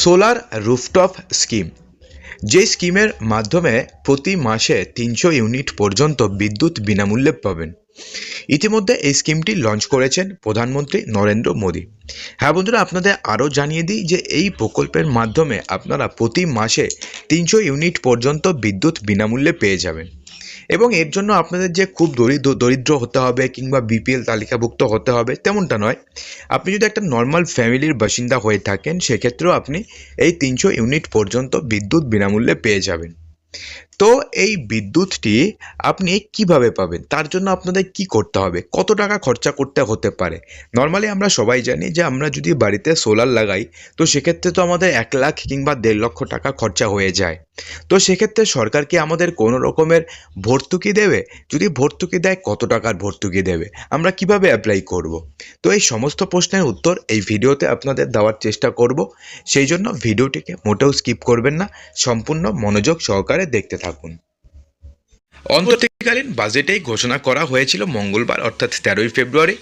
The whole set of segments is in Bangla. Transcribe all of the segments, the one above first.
Solar rooftop scheme. যে স্কিমের মাধ্যমে প্রতি মাসে তিনশো ইউনিট পর্যন্ত বিদ্যুৎ বিনামূল্যে পাবেন। ইতিমধ্যে এই স্কিমটি লঞ্চ করেছেন প্রধানমন্ত্রী নরেন্দ্র মোদী। হ্যাঁ বন্ধুরা, আপনাদের আরও জানিয়ে দিই যে এই প্রকল্পের মাধ্যমে আপনারা প্রতি মাসে তিনশো ইউনিট পর্যন্ত বিদ্যুৎ বিনামূল্যে পেয়ে যাবেন। এবং এর জন্য আপনাদের যে খুব দরিদ্র দরিদ্র হতে হবে কিংবা বিপিএল তালিকাভুক্ত হতে হবে তেমনটা নয়। আপনি যদি একটা নর্মাল ফ্যামিলির বাসিন্দা হয়ে থাকেন, সেক্ষেত্রেও আপনি এই তিনশো ইউনিট পর্যন্ত বিদ্যুৎ বিনামূল্যে পেয়ে যাবেন। তো এই বিদ্যুৎটি আপনি কীভাবে পাবেন? তার জন্য আপনাদের কি করতে হবে? কত টাকা খরচা করতে হতে পারে? নর্মালি আমরা সবাই জানি যে আমরা যদি বাড়িতে সোলার লাগাই, তো সেক্ষেত্রে তো আমাদের এক লাখ কিংবা দেড় লক্ষ টাকা খরচা হয়ে যায়। তো সেক্ষেত্রে সরকার কি আমাদের কোনো রকমের ভর্তুকি দেবে? যদি ভর্তুকি দেয়, কত টাকার ভর্তুকি দেবে? আমরা কীভাবে অ্যাপ্লাই করব? তো এই সমস্ত প্রশ্নের উত্তর এই ভিডিওতে আপনাদের দেওয়ার চেষ্টা করব। সেই জন্য ভিডিওটিকে মোটেও স্কিপ করবেন না। সম্পূর্ণ মনোযোগ সহকারে দেখতে থাকুন। অন্তর্তীকালীন বাজেটেই ঘোষণা করা হয়েছিল মঙ্গলবার, অর্থাৎ তেরোই ফেব্রুয়ারি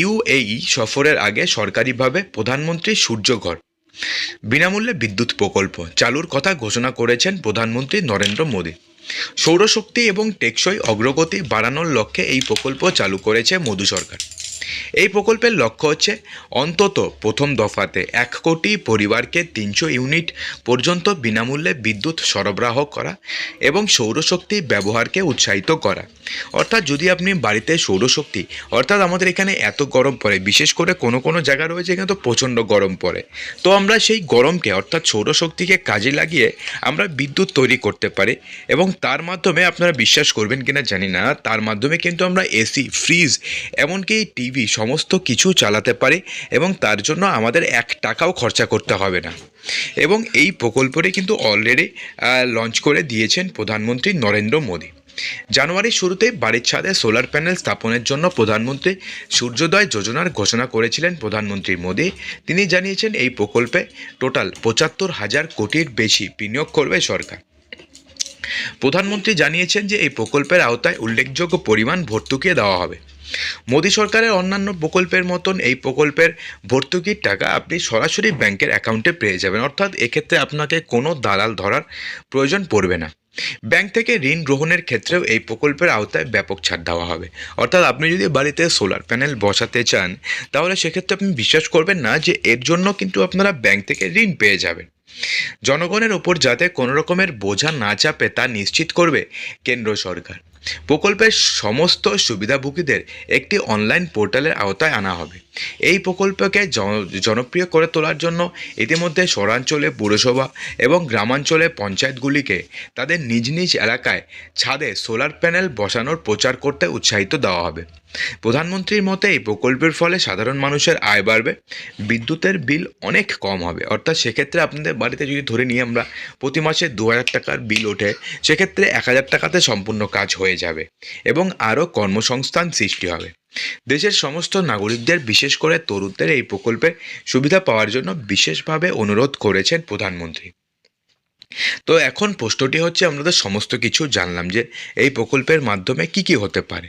ইউএই সফরের আগে সরকারিভাবে প্রধানমন্ত্রী সূর্যঘর। বিনামূল্যে বিদ্যুৎ প্রকল্প। চালুর কথা ঘোষণা করেছেন প্রধানমন্ত্রী নরেন্দ্র মোদী। সৌরশক্তি এবং টেকসই অগ্রগতি বাড়ানোর লক্ষ্যে এই প্রকল্প চালু করেছে মোদী সরকার। এই প্রকল্পের লক্ষ্য হচ্ছে অন্তত প্রথম দফাতে এক কোটি পরিবারকে তিনশো ইউনিট পর্যন্ত বিনামূল্যে বিদ্যুৎ সরবরাহ করা এবং সৌরশক্তি ব্যবহারকে উৎসাহিত করা। অর্থাৎ যদি আপনি বাড়িতে সৌরশক্তি, অর্থাৎ আমাদের এখানে এত গরম পড়ে, বিশেষ করে কোনো কোনো জায়গা রয়েছে এখানে তো প্রচণ্ড গরম পড়ে। তো আমরা সেই গরমকে, অর্থাৎ সৌরশক্তিকে কাজে লাগিয়ে আমরা বিদ্যুৎ তৈরি করতে পারি এবং তার মাধ্যমে আপনারা বিশ্বাস করবেন কিনা জানি না, তার মাধ্যমে কিন্তু আমরা এসি, ফ্রিজ, এমনকি টিভি সমস্ত কিছু চালাতে পারি এবং তার জন্য আমাদের এক টাকাও খরচা করতে হবে না। এবং এই প্রকল্পটি কিন্তু অলরেডি লঞ্চ করে দিয়েছেন প্রধানমন্ত্রী নরেন্দ্র মোদী। জানুয়ারির শুরুতে বাড়ির ছাদে সোলার প্যানেল স্থাপনের জন্য প্রধানমন্ত্রী সূর্যোদয় যোজনার ঘোষণা করেছিলেন প্রধানমন্ত্রী মোদী। তিনি জানিয়েছেন এই প্রকল্পে টোটাল পঁচাত্তর হাজার কোটির বেশি বিনিয়োগ করবে সরকার। প্রধানমন্ত্রী জানিয়েছেন যে এই প্রকল্পের আওতায় উল্লেখযোগ্য পরিমাণ ভর্তুকি দেওয়া হবে। মোদী সরকারের অন্যান্য প্রকল্পের মতন এই প্রকল্পের ভর্তুকির টাকা আপনি সরাসরি ব্যাংকের অ্যাকাউন্টে পেয়ে যাবেন। অর্থাৎ এক্ষেত্রে আপনাকে কোনো দালাল ধরার প্রয়োজন পড়বে না। ব্যাংক থেকে ঋণ গ্রহণের ক্ষেত্রেও এই প্রকল্পের আওতায় ব্যাপক ছাড় দেওয়া হবে। অর্থাৎ আপনি যদি বাড়িতে সোলার প্যানেল বসাতে চান, তাহলে সেক্ষেত্রে আপনি বিশ্বাস করবেন না যে এর জন্য কিন্তু আপনারা ব্যাংক থেকে ঋণ পেয়ে যাবেন। জনগণের ওপর যাতে কোনো রকমের বোঝা না চাপে তা নিশ্চিত করবে কেন্দ্র সরকার। প্রকল্পের সমস্ত সুবিধাভোগীদের একটি অনলাইন পোর্টালের আওতায় আনা হবে। এই প্রকল্পকে জনপ্রিয় করে তোলার জন্য ইতিমধ্যে শহরাঞ্চলে পুরসভা এবং গ্রামাঞ্চলে পঞ্চায়েতগুলিকে তাদের নিজ নিজ এলাকায় ছাদে সোলার প্যানেল বসানোর প্রচার করতে উৎসাহিত দেওয়া হবে। প্রধানমন্ত্রীর মতে, এই প্রকল্পের ফলে সাধারণ মানুষের আয় বাড়বে, বিদ্যুতের বিল অনেক কম হবে। অর্থাৎ সেক্ষেত্রে আপনাদের বাড়িতে যদি ধরে নিয়ে আমরা, প্রতি মাসে দু হাজার টাকার বিল ওঠে, সেক্ষেত্রে এক হাজার টাকাতে সম্পূর্ণ কাজ হয়ে যাবে এবং আরও কর্মসংস্থান সৃষ্টি হবে। দেশের সমস্ত নাগরিকদের, বিশেষ করে তরুণদের, এই প্রকল্পে সুবিধা পাওয়ার জন্য বিশেষভাবে অনুরোধ করেছেন প্রধানমন্ত্রী। তো এখন প্রশ্নটি হচ্ছে, আমরা তো সমস্ত কিছু জানলাম যে, এই প্রকল্পের মাধ্যমে কি কি হতে পারে।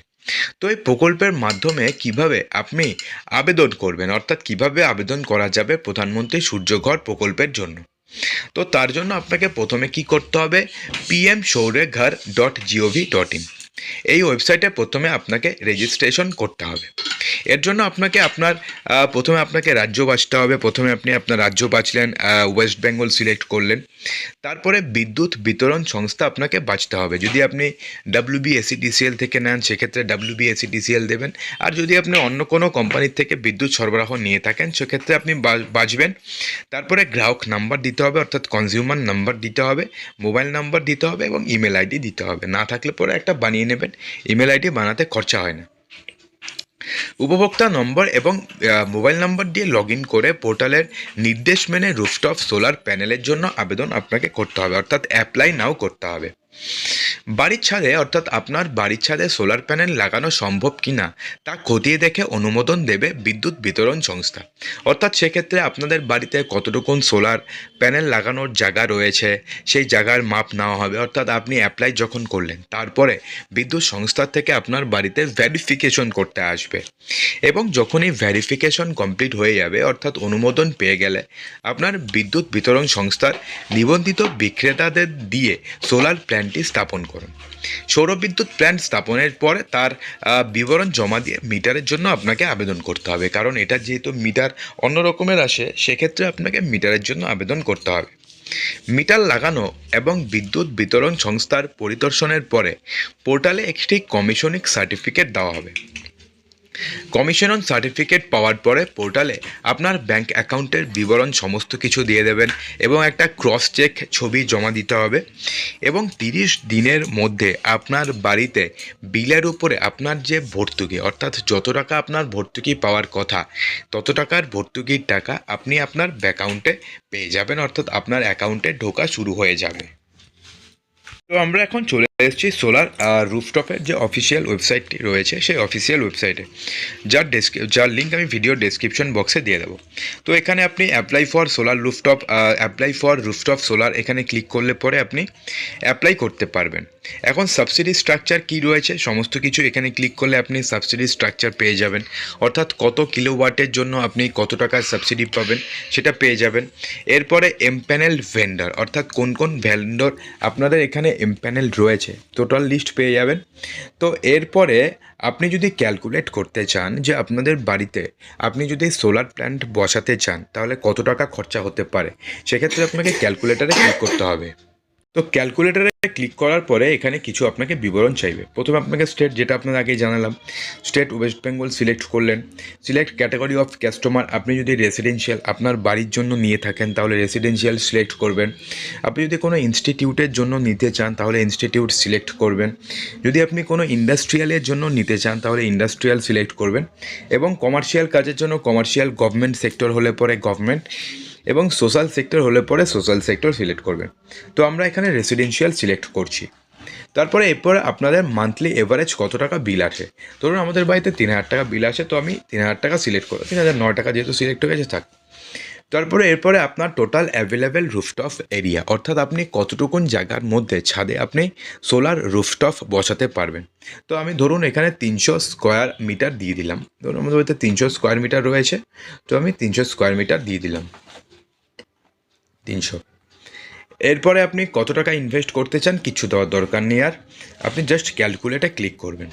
তো এই প্রকল্পের মাধ্যমে কীভাবে আপনি আবেদন করবেন? অর্থাৎ কীভাবে আবেদন করা যাবে প্রধানমন্ত্রী সূর্যঘর প্রকল্পের জন্য? তো তার জন্য আপনাকে প্রথমে কি করতে হবে? PM Suryaghar dot gov dot in এই ওয়েবসাইটে প্রথমে আপনাকে রেজিস্ট্রেশন করতে হবে। এর জন্য আপনাকে আপনার প্রথমে আপনাকে রাজ্য বাঁচতে হবে। প্রথমে আপনি আপনার রাজ্য বাঁচলেন ওয়েস্ট বেঙ্গল সিলেক্ট করলেন। তারপরে বিদ্যুৎ বিতরণ সংস্থা আপনাকে বাঁচতে হবে। যদি আপনি ডাব্লিউ বিএসিটিসিএল থেকে নেন, সেক্ষেত্রে ডাব্লিউ বিএসিটিসিএল দেবেন। আর যদি আপনি অন্য কোনো কোম্পানির থেকে বিদ্যুৎ সরবরাহ নিয়ে থাকেন, সেক্ষেত্রে আপনি বাঁচবেন তারপরে গ্রাহক নাম্বার দিতে হবে, অর্থাৎ কনজিউমার নাম্বার দিতে হবে মোবাইল নাম্বার দিতে হবে এবং ইমেল আইডি দিতে হবে। না থাকলে পরে একটা বানিয়ে নেবেন। ইমেল আইডি বানাতে খরচা হয় না। উপভোক্তা নম্বর এবং মোবাইল নম্বর দিয়ে লগ করে পোর্টালের নির্দেশ মেনে রুফটপ সোলার প্যানেলের জন্য আবেদন আপনাকে করতে হবে। অর্থাৎ অ্যাপ্লাই নাও করতে হবে। বাড়ির ছাদে, অর্থাৎ আপনার বাড়ির ছাদে সোলার প্যানেল লাগানো সম্ভব কিনা, তা খতিয়ে দেখে অনুমোদন দেবে বিদ্যুৎ বিতরণ সংস্থা। অর্থাৎ সেক্ষেত্রে আপনাদের বাড়িতে কতটুকুন সোলার প্যানেল লাগানোর জায়গা রয়েছে, সেই জায়গার মাপ নেওয়া হবে। অর্থাৎ আপনি অ্যাপ্লাই যখন করলেন, তারপরে বিদ্যুৎ সংস্থার থেকে আপনার বাড়িতে ভ্যারিফিকেশন করতে আসবে। এবং যখনই ভ্যারিফিকেশন কমপ্লিট হয়ে যাবে, অর্থাৎ অনুমোদন পেয়ে গেলে, আপনার বিদ্যুৎ বিতরণ সংস্থার নিবন্ধিত বিক্রেতাদের দিয়ে সোলার প্ল্যান্টটি স্থাপন করুন। সৌরবিদ্যুৎ প্ল্যান্ট স্থাপনের পরে তার বিবরণ জমা দিয়ে মিটারের জন্য আপনাকে আবেদন করতে হবে। কারণ এটা যেহেতু মিটার অন্য রকমের আসে, সেক্ষেত্রে আপনাকে মিটারের জন্য আবেদন করতে হবে। মিটার লাগানো এবং বিদ্যুৎ বিতরণ সংস্থার পরিদর্শনের পরে পোর্টালে একটি কমিশনিক সার্টিফিকেট দেওয়া হবে। কমিশন অন সার্টিফিকেট পাওয়ার পরে পোর্টালে আপনার ব্যাংক অ্যাকাউন্টের বিবরণ সমস্ত কিছু দিয়ে দেবেন এবং একটা ক্রস চেক ছবি জমা দিতে হবে এবং তিরিশ দিনের মধ্যে আপনার বাড়িতে বিলের উপরে আপনার যে ভর্তুকি, অর্থাৎ যত টাকা আপনার ভর্তুকি পাওয়ার কথা, তত টাকার ভর্তুকির টাকা আপনি আপনার অ্যাকাউন্টে পেয়ে যাবেন, অর্থাৎ আপনার অ্যাকাউন্টে ঢোকা শুরু হয়ে যাবে। তো আমরা এখন চলে এসেছি সোলার আর রুফটপের যে অফিসিয়াল ওয়েবসাইটটি রয়েছে, সেই অফিসিয়াল ওয়েবসাইটে যার ডেসক্রি যার লিঙ্ক আমি ভিডিও ডেসক্রিপশন বক্সে দিয়ে দেবো। তো এখানে আপনি apply for solar rooftop apply for rooftop solar এখানে ক্লিক করলে পরে আপনি অ্যাপ্লাই করতে পারবেন। এখন সাবসিডি স্ট্রাকচার কি রয়েছে, সমস্ত কিছু এখানে ক্লিক করলে আপনি সাবসিডি স্ট্রাকচার পেয়ে যাবেন। অর্থাৎ কত কিলোওয়াটের জন্য আপনি কত টাকার সাবসিডি পাবেন, সেটা পেয়ে যাবেন। এরপরে এমপ্যানেল ভেন্ডার অর্থাৎ কোন কোন ভেন্ডর আপনাদের এখানে এমপ্যানেল রয়েছে টোটাল লিস্ট পেয়ে যাবেন। তো এরপরে আপনি যদি ক্যালকুলেট করতে চান যে আপনাদের বাড়িতে আপনি যদি সোলার প্ল্যান্ট বসাতে চান, তাহলে কত টাকা খরচা হতে পারে? সেক্ষেত্রে আপনাকে ক্যালকুলেটারে ক্লিক করতে হবে। তো ক্যালকুলেটারে ক্লিক করার পরে এখানে কিছু আপনাকে বিবরণ চাইবে। প্রথমে আপনাকে স্টেট যেটা আপনার আগেই জানালাম স্টেট ওয়েস্ট বেঙ্গল সিলেক্ট করলেন। সিলেক্ট ক্যাটাগরি অফ কাস্টমার আপনি যদি রেসিডেন্সিয়াল আপনার বাড়ির জন্য নিয়ে থাকেন, তাহলে রেসিডেন্সিয়াল সিলেক্ট করবেন। আপনি যদি কোনো ইনস্টিটিউটের জন্য নিতে চান, তাহলে ইনস্টিটিউট সিলেক্ট করবেন। যদি আপনি কোনো ইন্ডাস্ট্রিয়ালের জন্য নিতে চান, তাহলে ইন্ডাস্ট্রিয়াল সিলেক্ট করবেন। এবং কমার্শিয়াল কাজের জন্য কমার্শিয়াল গভর্নমেন্ট সেক্টর হলে পরে গভর্নমেন্ট এবং সোশ্যাল সেক্টর হলে পরে সোশ্যাল সেক্টর সিলেক্ট করবেন। তো আমরা এখানে রেসিডেন্সিয়াল সিলেক্ট করছি। তারপরে এরপরে আপনাদের মান্থলি এভারেজ কত টাকা বিল আসে? ধরুন আমাদের বাড়িতে তিন হাজার টাকা বিল আসে, তো আমি তিন হাজার টাকা সিলেক্ট করব তিন হাজার নয় টাকা যেহেতু সিলেক্ট হয়ে গেছে, থাক। তারপরে এরপরে আপনার টোটাল অ্যাভেলেবেল রুফটপ এরিয়া অর্থাৎ আপনি কতটুকুন জায়গার মধ্যে ছাদে আপনি সোলার রুফটপ বসাতে পারবেন। তো আমি ধরুন এখানে তিনশো স্কোয়ার মিটার দিয়ে দিলাম। ধরুন আমাদের বাড়িতে তিনশো স্কোয়ার মিটার রয়েছে, তো আমি তিনশো স্কোয়ার মিটার দিয়ে দিলাম। তিনশো। এরপরে আপনি কত টাকা ইনভেস্ট করতে চান কিছু দেওয়ার দরকার নেই আর। আপনি জাস্ট ক্যালকুলেটে ক্লিক করবেন।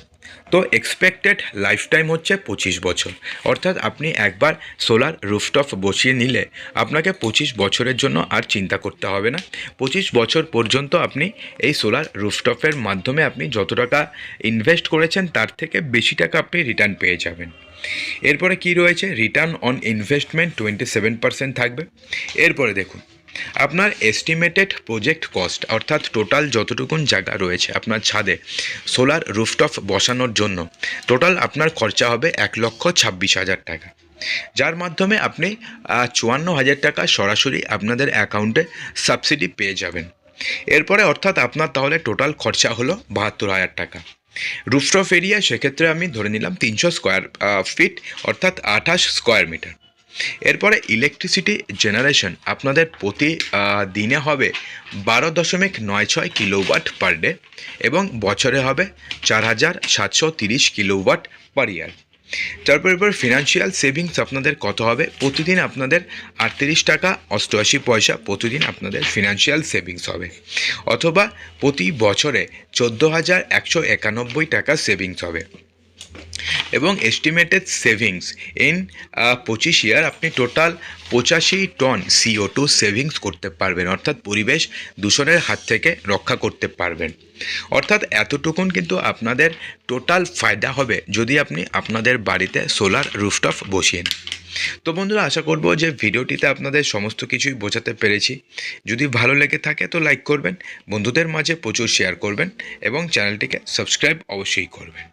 তো এক্সপেক্টেড লাইফ টাইম হচ্ছে পঁচিশ বছর। অর্থাৎ আপনি একবার সোলার রুফটপ বসিয়ে নিলে আপনাকে পঁচিশ বছরের জন্য আর চিন্তা করতে হবে না। পঁচিশ বছর পর্যন্ত আপনি এই সোলার রুফটপের মাধ্যমে আপনি যত টাকা ইনভেস্ট করেছেন তার থেকে বেশি টাকা আপনি রিটার্ন পেয়ে যাবেন। এরপরে কি রয়েছে? Return on investment twenty seven percent থাকবে। এরপরে দেখুন। আপনার এস্টিমেটেড প্রজেক্ট কস্ট অর্থাৎ টোটাল যতটুকুন জায়গা রয়েছে আপনার ছাদে সোলার রুফটপ বসানোর জন্য টোটাল আপনার খরচা হবে এক লক্ষ ছাব্বিশ হাজার টাকা। যার মাধ্যমে আপনি চুয়ান্ন হাজার টাকা সরাসরি আপনাদের অ্যাকাউন্টে সাবসিডি পেয়ে যাবেন। এরপরে অর্থাৎ আপনার তাহলে টোটাল খরচা হলো বাহাত্তর হাজার টাকা। রুফটপ এরিয়া সেক্ষেত্রে আমি ধরে নিলাম তিনশো স্কোয়ার ফিট অর্থাৎ আঠাশ স্কোয়ার মিটার এরপরে ইলেকট্রিসিটি জেনারেশন আপনাদের প্রতি দিনে হবে বারো দশমিক নয় ছয় কিলোওয়াট পার ডে এবং বছরে হবে চার হাজার সাতশো তিরিশ কিলোওয়াট পার ইয়ার তারপর এরপর ফিনান্সিয়াল সেভিংস আপনাদের কত হবে? প্রতিদিন আপনাদের আটত্রিশ টাকা অষ্টআশি পয়সা প্রতিদিন আপনাদের ফিনান্সিয়াল সেভিংস হবে। অথবা প্রতি বছরে চোদ্দ হাজার একশো একানব্বই টাকা সেভিংস হবে। এবং এস্টিমেটেড সেভিংস ইন পঁচিশ ইয়ার আপনি টোটাল পঁচাশি টন সিও টু সেভিংস করতে পারবেন। অর্থাৎ পরিবেশ দূষণের হাত থেকে রক্ষা করতে পারবেন। অর্থাৎ এতটুকুন কিন্তু আপনাদের টোটাল ফায়দা হবে যদি আপনি আপনাদের বাড়িতে সোলার রুফটপ বসিয়ে নেন। তো বন্ধুরা, আশা করব যে ভিডিওটিতে আপনাদের সমস্ত কিছুই বোঝাতে পেরেছি। যদি ভালো লেগে থাকে তো লাইক করবেন, বন্ধুদের মাঝে প্রচুর শেয়ার করবেন এবং চ্যানেলটিকে সাবস্ক্রাইব অবশ্যই করবেন।